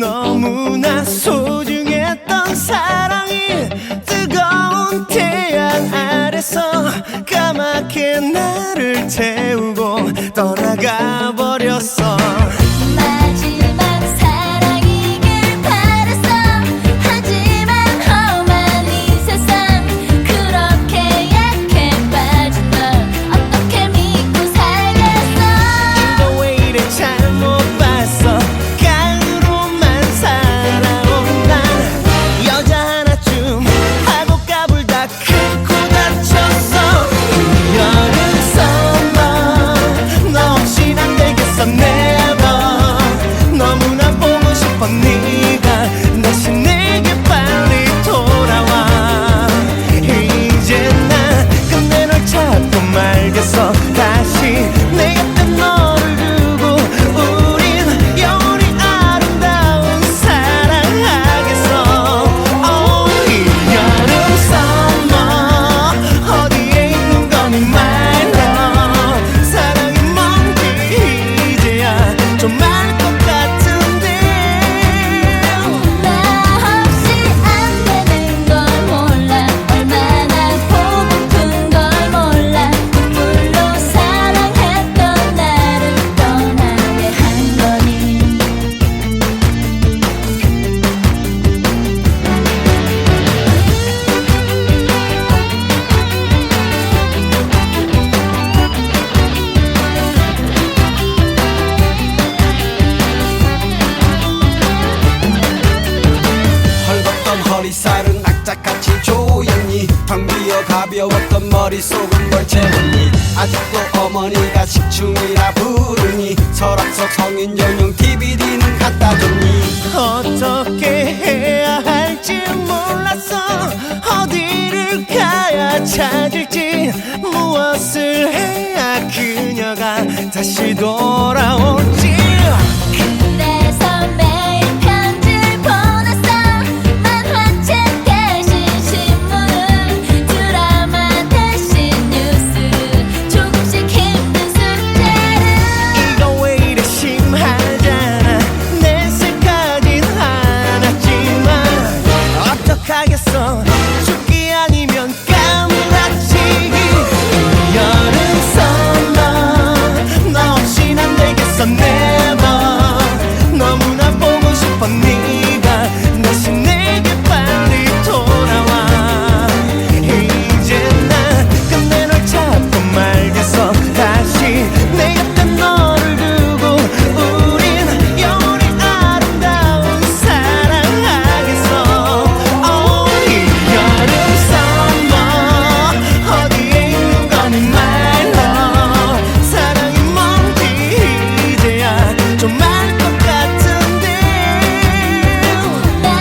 너무나 소중했던 사랑이 뜨거운 태양 아래서 까맣게 나를 태우고 떠나가 가벼웠던 머릿속은 뭘 채우니? 아직도 어머니가 식충이라 부르니? 서랍석 성인 전용 DVD는 갖다 줬니? 어떻게 해야 할지 몰랐어. 어디를 가야 찾을지 무엇을 해야 그녀가 다시 돌아올지.